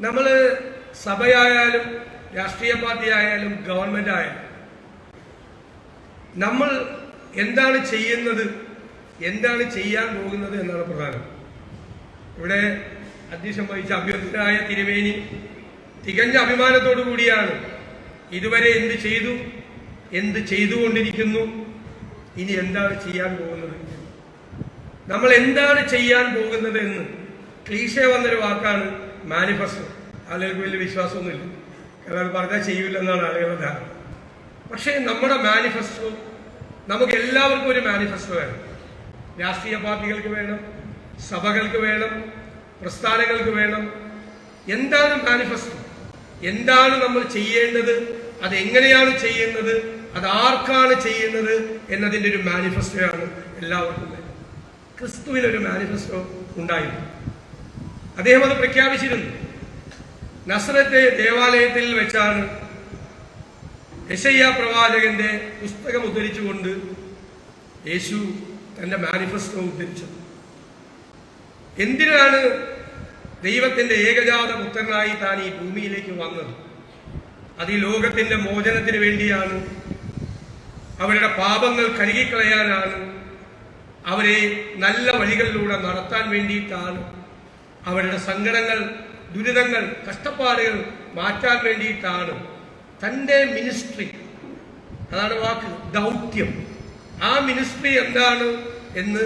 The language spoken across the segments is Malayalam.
നമ്മൾ സഭയായാലും രാഷ്ട്രീയ പാർട്ടി ആയാലും ഗവൺമെന്റ് ആയാലും നമ്മൾ എന്താണ് ചെയ്യുന്നത് എന്താണ് ചെയ്യാൻ പോകുന്നത് എന്നാണ് പ്രധാനം. ഇവിടെ അധ്യക്ഷം വഹിച്ച അഭ്യർത്ഥനായ തിരുമേനി തികഞ്ഞ അഭിമാനത്തോടു കൂടിയാണ് ഇതുവരെ എന്ത് ചെയ്തു എന്ത് ചെയ്തുകൊണ്ടിരിക്കുന്നു ഇനി എന്താണ് ചെയ്യാൻ പോകുന്നത്. നമ്മൾ എന്താണ് ചെയ്യാൻ പോകുന്നത് എന്ന് ക്ലീശ വന്നൊരു വാക്കാണ് മാനിഫെസ്റ്റോ. ആളുകൾക്ക് വലിയ വിശ്വാസമൊന്നുമില്ല. കേരളം പറഞ്ഞാൽ ചെയ്യൂലെന്നാണ് ആളുകളുടെ ധാരണ. പക്ഷേ നമ്മുടെ മാനിഫെസ്റ്റോ നമുക്ക് എല്ലാവർക്കും ഒരു മാനിഫെസ്റ്റോ വേണം. രാഷ്ട്രീയ പാർട്ടികൾക്ക് വേണം സഭകൾക്ക് വേണം പ്രസ്ഥാനങ്ങൾക്ക് വേണം. എന്താണ് മാനിഫെസ്റ്റോ? എന്താണ് നമ്മൾ ചെയ്യേണ്ടത്? അത് എങ്ങനെയാണ് ചെയ്യുന്നത്? അത് ആർക്കാണ് ചെയ്യുന്നത്? എന്നതിന്റെ ഒരു മാനിഫെസ്റ്റോയാണ് എല്ലാവർക്കും ക്രിസ്തുവിനൊരു മാനിഫെസ്റ്റോ ഉണ്ടായിരുന്നു. അദ്ദേഹം അത് പ്രഖ്യാപിച്ചിരുന്നു. നസ്രത്തെ ദേവാലയത്തിൽ വെച്ചാണ് യശയ്യ പ്രവാചകന്റെ പുസ്തകം ഉദ്ധരിച്ചുകൊണ്ട് യേശു തന്റെ മാനിഫെസ്റ്റോ ഉദ്ധരിച്ചത്. എന്തിനാണ് ദൈവത്തിന്റെ ഏകജാത പുത്രനായി താൻ ഈ ഭൂമിയിലേക്ക് വന്നത്? അത് ഈ ലോകത്തിന്റെ മോചനത്തിന് വേണ്ടിയാണ്. അവരുടെ പാപങ്ങൾ കഴുകിക്കളയാനാണ്. അവരെ നല്ല വഴികളിലൂടെ നടത്താൻ വേണ്ടിയിട്ടാണ്. അവരുടെ സങ്കടങ്ങൾ ദുരിതങ്ങൾ കഷ്ടപ്പാടുകൾ മാറ്റാൻ വേണ്ടിയിട്ടാണ്. തന്റെ മിനിസ്ട്രി അതാണ് വാക്ക് ദൗത്യം. ആ മിനിസ്ട്രി എന്താണ് എന്ന്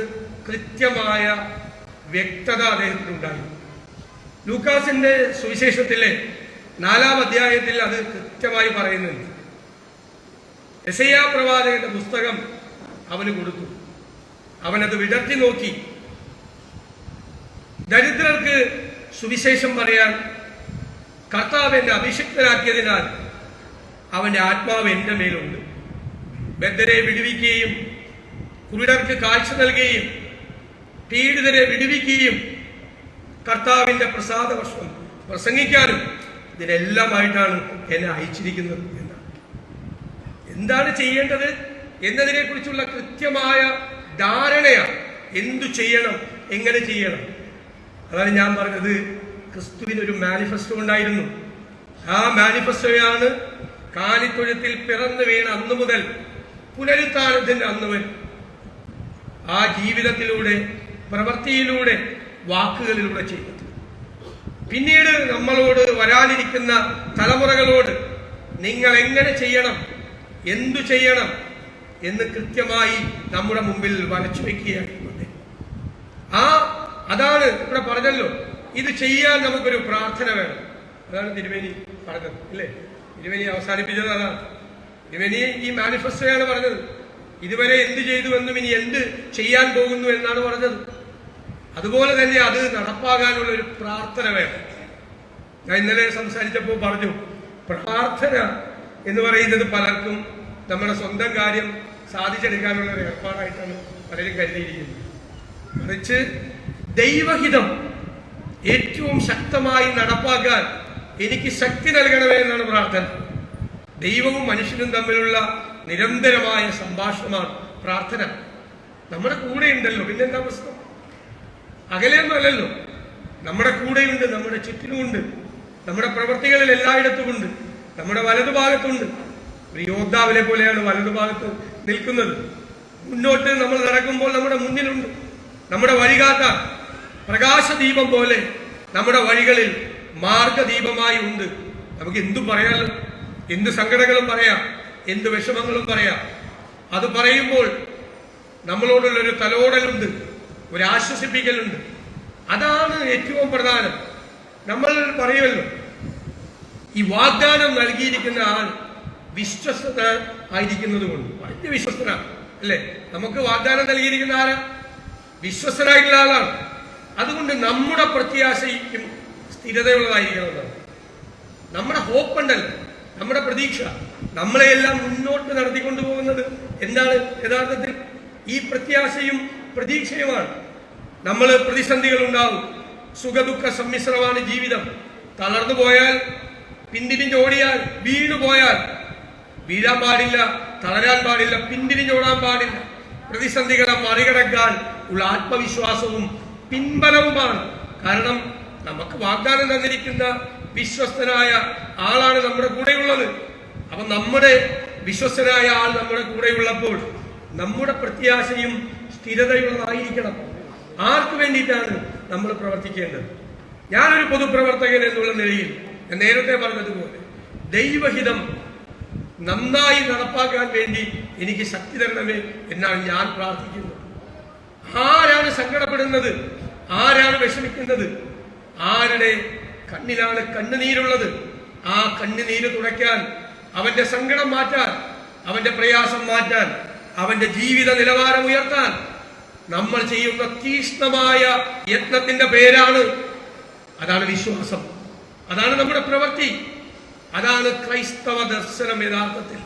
കൃത്യമായ വ്യക്തത അദ്ദേഹത്തിനുണ്ടായി. ലൂക്കാസിന്റെ സുവിശേഷത്തിലെ നാലാം അധ്യായത്തിൽ അത് കൃത്യമായി പറയുന്നുണ്ട്. യശയ്യാ പ്രവാചകന്റെ പുസ്തകം അവന് കൊടുത്തു. അവനത് വിടർത്തി നോക്കി. ദരിദ്രർക്ക് സുവിശേഷം പറയാൻ കർത്താവ് എന്നെ അഭിഷിക്തനാക്കിയതിനാൽ അവന്റെ ആത്മാവ് എന്റെ മേലുണ്ട്. ബദ്ധരെ വിടുവിക്കുകയും കുരുടർക്ക് കാഴ്ച നൽകുകയും പീഡിതരെ വിടുവിക്കുകയും കർത്താവിന്റെ പ്രസാദവർഷം പ്രസംഗിക്കാനും ഇതിനെല്ലാമായിട്ടാണ് എന്നെ അയച്ചിരിക്കുന്നത് എന്നാണ്. എന്താണ് ചെയ്യേണ്ടത് എന്നതിനെ കുറിച്ചുള്ള കൃത്യമായ ധാരണയാണ്. എന്തു ചെയ്യണം? എങ്ങനെ ചെയ്യണം? അതാണ് ഞാൻ പറഞ്ഞത്. ക്രിസ്തുവിന് ഒരു മാനിഫെസ്റ്റോ ഉണ്ടായിരുന്നു. ആ മാനിഫെസ്റ്റോയാണ് കാലിത്തൊഴുത്തിൽ പിറന്നു വീണ അന്നു മുതൽ പുനരുത്ഥാനത്തിന്റെ അന്ന് വരെ. ആ ജീവിതത്തിലൂടെ പ്രവൃത്തിയിലൂടെ വാക്കുകളിലൂടെ ചെയ്തത്. പിന്നീട് നമ്മളോട് വരാനിരിക്കുന്ന തലമുറകളോട് നിങ്ങൾ എങ്ങനെ ചെയ്യണം എന്തു ചെയ്യണം എന്ന് കൃത്യമായി നമ്മുടെ മുമ്പിൽ വരച്ചു വെക്കുകയാണ് ആ അതാണ് ഇവിടെ പറഞ്ഞല്ലോ. ഇത് ചെയ്യാൻ നമുക്കൊരു പ്രാർത്ഥന വേണം. അതാണ് തിരുവേനി പറഞ്ഞത് ഇല്ലേ തിരുവേനി അവസാനിപ്പിച്ചത് അതാണ്. തിരുവേനി ഈ മാനിഫെസ്റ്റോയാണ് പറഞ്ഞത്. ഇതുവരെ എന്ത് ചെയ്തു എന്നും ഇനി എന്ത് ചെയ്യാൻ പോകുന്നു എന്നാണ് പറഞ്ഞത്. അതുപോലെ തന്നെ അത് നടപ്പാകാനുള്ള ഒരു പ്രാർത്ഥന വേണം. ഞാൻ ഇന്നലെ സംസാരിച്ചപ്പോൾ പറഞ്ഞു പ്രാർത്ഥന എന്ന് പറയുന്നത് പലർക്കും നമ്മുടെ സ്വന്തം കാര്യം സാധിച്ചെടുക്കാനുള്ള ഒരു ഏർപ്പാടായിട്ടാണ് പലരും കരുതിയിരിക്കുന്നത്. മറിച്ച് ദൈവഹിതം ഏറ്റവും ശക്തമായി നടപ്പാക്കാൻ എനിക്ക് ശക്തി നൽകണമേ എന്നാണ് പ്രാർത്ഥന. ദൈവവും മനുഷ്യനും തമ്മിലുള്ള നിരന്തരമായ സംഭാഷണമാണ് പ്രാർത്ഥന. നമ്മുടെ കൂടെ ഉണ്ടല്ലോ പിന്നെന്താ പ്രശ്നം? അകലെയൊന്നുമല്ലല്ലോ നമ്മുടെ കൂടെയുണ്ട് നമ്മുടെ ചുറ്റിനുമുണ്ട് നമ്മുടെ പ്രവർത്തികളിൽ എല്ലായിടത്തുമുണ്ട് നമ്മുടെ വലതുഭാഗത്തുണ്ട് ഒരു യോദ്ധാവിനെ പോലെയാണ് വലതുഭാഗത്ത് നിൽക്കുന്നത്. മുന്നോട്ട് നമ്മൾ നടക്കുമ്പോൾ നമ്മുടെ മുന്നിലുണ്ട്. നമ്മുടെ വഴികാട്ട പ്രകാശദീപം പോലെ നമ്മുടെ വഴികളിൽ മാർഗദീപമായി ഉണ്ട്. നമുക്ക് എന്തും പറയാലോ? എന്ത് സങ്കടങ്ങളും പറയാം. എന്ത് വിഷമങ്ങളും പറയാം. അത് പറയുമ്പോൾ നമ്മളോടുള്ള ഒരു തലോടലുണ്ട്. ഒരു ആശ്വസിപ്പിക്കലുണ്ട് അതാണ് ഏറ്റവും പ്രധാനം. നമ്മൾ പറയുമല്ലോ ഈ വാഗ്ദാനം നൽകിയിരിക്കുന്ന ആൾ വിശ്വസ്ത ആയിരിക്കുന്നത് കൊണ്ട്. വലിയ വിശ്വസ്തനാണ്. അല്ലേ? നമുക്ക് വാഗ്ദാനം നൽകിയിരിക്കുന്ന ആരാ? വിശ്വസ്തനായിട്ടുള്ള ആളാണ്. അതുകൊണ്ട് നമ്മുടെ പ്രത്യാശയ്ക്കും സ്ഥിരതയുള്ളതായിരിക്കണമെന്നാണ് നമ്മുടെ ഹോപ്പ് ഉണ്ടല്ലോ നമ്മുടെ പ്രതീക്ഷ. നമ്മളെയെല്ലാം മുന്നോട്ട് നടത്തിക്കൊണ്ടു പോകുന്നത് എന്താണ് യഥാർത്ഥത്തിൽ? ഈ പ്രത്യാശയും പ്രതീക്ഷയുമാണ്. നമ്മൾ പ്രതിസന്ധികൾ ഉണ്ടാവും സുഖദുഃഖ സമ്മിശ്രമാണ് ജീവിതം. തളർന്നു പോയാൽ പിന്തിരിഞ്ഞോടിയാൽ വീണു പോയാൽ വീഴാൻ പാടില്ല തളരാൻ പാടില്ല പിന്തിരിഞ്ഞോടാൻ പാടില്ല. പ്രതിസന്ധികളെ മറികടക്കാൻ ഉള്ള ആത്മവിശ്വാസവും പിൻബലവുമാണ്. കാരണം നമുക്ക് വാഗ്ദാനം തന്നിരിക്കുന്ന വിശ്വസ്തനായ ആളാണ് നമ്മുടെ കൂടെയുള്ളത്. അപ്പൊ നമ്മുടെ വിശ്വസ്തനായ ആൾ നമ്മുടെ കൂടെയുള്ളപ്പോൾ നമ്മുടെ പ്രത്യാശയും സ്ഥിരതയുള്ളതായിരിക്കണം. ആർക്ക് വേണ്ടിയിട്ടാണ് നമ്മൾ പ്രവർത്തിക്കേണ്ടത്? ഞാനൊരു പൊതുപ്രവർത്തകൻ എന്നുള്ള നിലയിൽ ഞാൻ നേരത്തെ പറഞ്ഞതുപോലെ ദൈവഹിതം നന്നായി നടപ്പാക്കാൻ വേണ്ടി എനിക്ക് ശക്തി തരണമേ എന്നാണ് ഞാൻ പ്രാർത്ഥിക്കുന്നത്. ആരാണ് സങ്കടപ്പെടുന്നത്? ആരാണ് വിഷമിക്കുന്നത്? ആരുടെ കണ്ണിലാണ് കണ്ണുനീരുള്ളത്? ആ കണ്ണുനീര് തുടയ്ക്കാൻ അവന്റെ സങ്കടം മാറ്റാൻ അവന്റെ പ്രയാസം മാറ്റാൻ അവന്റെ ജീവിത നിലവാരം ഉയർത്താൻ നമ്മൾ ചെയ്യുന്ന തീഷ്ണമായ യത്നത്തിന്റെ പേരാണ് അതാണ് വിശ്വാസം. അതാണ് നമ്മുടെ പ്രവൃത്തി. അതാണ് ക്രൈസ്തവ ദർശനം യഥാർത്ഥത്തിൽ.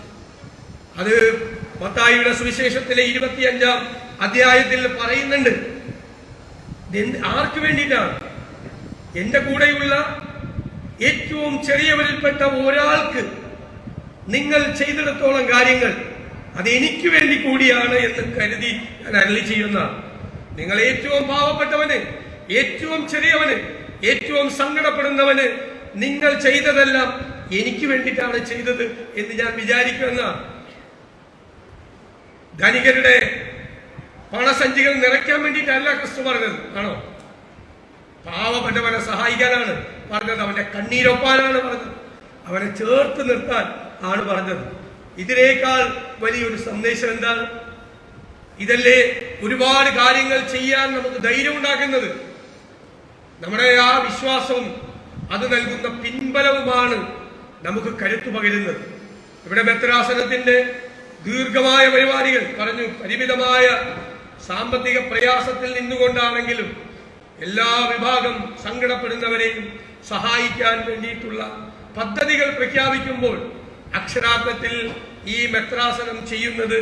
അത് മത്തായിയുടെ സുവിശേഷത്തിലെ ഇരുപത്തിയഞ്ചാം അധ്യായത്തിൽ പറയുന്നുണ്ട്. ആർക്ക് വേണ്ടിയിട്ടാണ്? എന്റെ കൂടെയുള്ള ഏറ്റവും ചെറിയവരിൽപ്പെട്ട ഒരാൾക്ക് നിങ്ങൾ ചെയ്തിടത്തോളം കാര്യങ്ങൾ അത് എനിക്ക് വേണ്ടി കൂടിയാണ് എന്ന് കരുതി ഞാൻ അരളി ചെയ്യുന്ന നിങ്ങൾ ഏറ്റവും പാവപ്പെട്ടവന് ഏറ്റവും ചെറിയവന് ഏറ്റവും സങ്കടപ്പെടുന്നവന് നിങ്ങൾ ചെയ്തതെല്ലാം എനിക്ക് വേണ്ടിയിട്ടാണ് ചെയ്തത് എന്ന് ഞാൻ വിചാരിക്കുന്ന ധനികരുടെ പണസഞ്ചികൾ നിറയ്ക്കാൻ വേണ്ടിയിട്ടല്ല ക്രിസ്തു പറഞ്ഞത്. ആണോ? പാവപ്പെട്ടവനെ സഹായിക്കാനാണ് പറഞ്ഞത്. അവന്റെ കണ്ണീരൊപ്പാനാണ് പറഞ്ഞത്. അവനെ ചേർത്ത് നിർത്താൻ ആണ് പറഞ്ഞത്. ഇതിനേക്കാൾ വലിയൊരു സന്ദേശം എന്താണ്? ഇതല്ലേ ഒരുപാട് കാര്യങ്ങൾ ചെയ്യാൻ നമുക്ക് ധൈര്യം ഉണ്ടാക്കുന്നത്. നമ്മുടെ ആ വിശ്വാസവും അത് നൽകുന്ന പിൻബലവുമാണ് നമുക്ക് കരുത്തു പകരുന്നത്. ഇവിടെ മെത്രാസനത്തിന്റെ ദീർഘമായ പരിപാടികൾ പറഞ്ഞു. പരിമിതമായ സാമ്പത്തിക പ്രയാസത്തിൽ നിന്നുകൊണ്ടാണെങ്കിലും എല്ലാ വിഭാഗം സങ്കടപ്പെടുന്നവരെയും സഹായിക്കാൻ വേണ്ടിയിട്ടുള്ള പദ്ധതികൾ പ്രഖ്യാപിക്കുമ്പോൾ അക്ഷരാർത്ഥത്തിൽ ഈ മെത്രാസനം ചെയ്യുന്നത്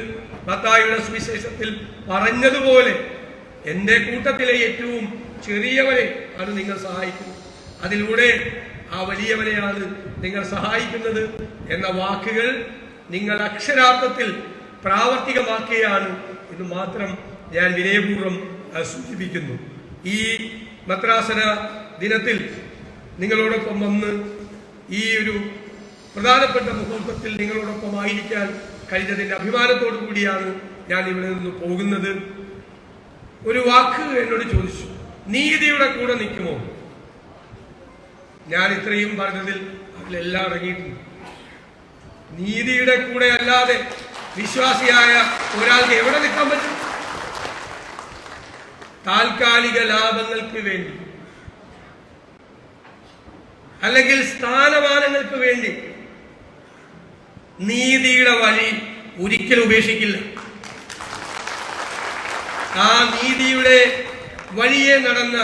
മത്തായുടെ സുവിശേഷത്തിൽ പറഞ്ഞതുപോലെ എന്റെ കൂട്ടത്തിലെ ഏറ്റവും ചെറിയവരെ ആണ് നിങ്ങൾ സഹായിക്കുന്നത്. അതിലൂടെ ആ വലിയവരെയാണ് നിങ്ങൾ സഹായിക്കുന്നത് എന്ന വാക്കുകൾ നിങ്ങൾ അക്ഷരാർത്ഥത്തിൽ പ്രാവർത്തികമാക്കുകയാണ് എന്ന് മാത്രം ഞാൻ വിനയപൂർവം സൂചിപ്പിക്കുന്നു. ഈ മദ്രാസന ദിനത്തിൽ നിങ്ങളോടൊപ്പം വന്ന് ഈ ഒരു പ്രധാനപ്പെട്ട മുഹൂർത്തത്തിൽ നിങ്ങളോടൊപ്പം ആയിരിക്കാൻ കഴിഞ്ഞതിന്റെ അഭിമാനത്തോടു കൂടിയാണ് ഞാൻ ഇവിടെ നിന്ന് പോകുന്നത്. ഒരു വാക്ക് എന്നോട് ചോദിച്ചു നീതിയുടെ കൂടെ നിൽക്കുമോ? ഞാൻ ഇത്രയും പറഞ്ഞതിൽ അതിലെല്ലാം അടങ്ങിയിട്ടുണ്ട്. നീതിയുടെ കൂടെ അല്ലാതെ വിശ്വാസിയായ ഒരാൾക്ക് എവിടെ നിൽക്കാൻ പറ്റും? താൽക്കാലിക ലാഭങ്ങൾക്ക് വേണ്ടി. അല്ലെങ്കിൽ സ്ഥാനമാനങ്ങൾക്ക് വേണ്ടി. നീതിയുടെ വഴി ഒരിക്കലും ഉപേക്ഷിക്കില്ല. ആ നീതിയുടെ വഴിയെ നടന്ന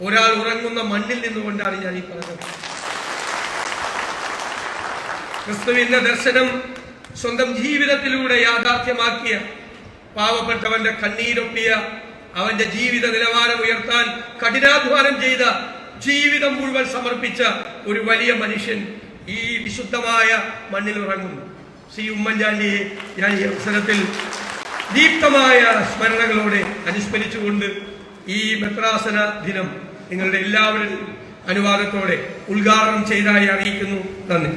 ഒരാൾ ഉറങ്ങുന്ന മണ്ണിൽ നിന്നുകൊണ്ടാണ് ഞാൻ ഈ പറഞ്ഞത്. ക്രിസ്തുവിന്റെ ദർശനം സ്വന്തം ജീവിതത്തിലൂടെ യാഥാർത്ഥ്യമാക്കിയ പാവപ്പെട്ടവന്റെ കണ്ണീരൊപ്പിയ അവന്റെ ജീവിത നിലവാരം ഉയർത്താൻ കഠിനാധ്വാനം ചെയ്ത ജീവിതം മുഴുവൻ സമർപ്പിച്ച ഒരു വലിയ മനുഷ്യൻ ഈ വിശുദ്ധമായ മണ്ണിൽ ഉറങ്ങുന്നു. ശ്രീ ഉമ്മൻചാണ്ടിയെ ഞാൻ ഈ അവസരത്തിൽ ദീപ്തമായ സ്മരണകളോടെ അനുസ്മരിച്ചുകൊണ്ട് ഈ മെത്രാസന ദിനം നിങ്ങളുടെ എല്ലാവരും അനുവാദത്തോടെ ഉദ്ഘാടനം ചെയ്തതായി അറിയിക്കുന്നു. നന്ദി.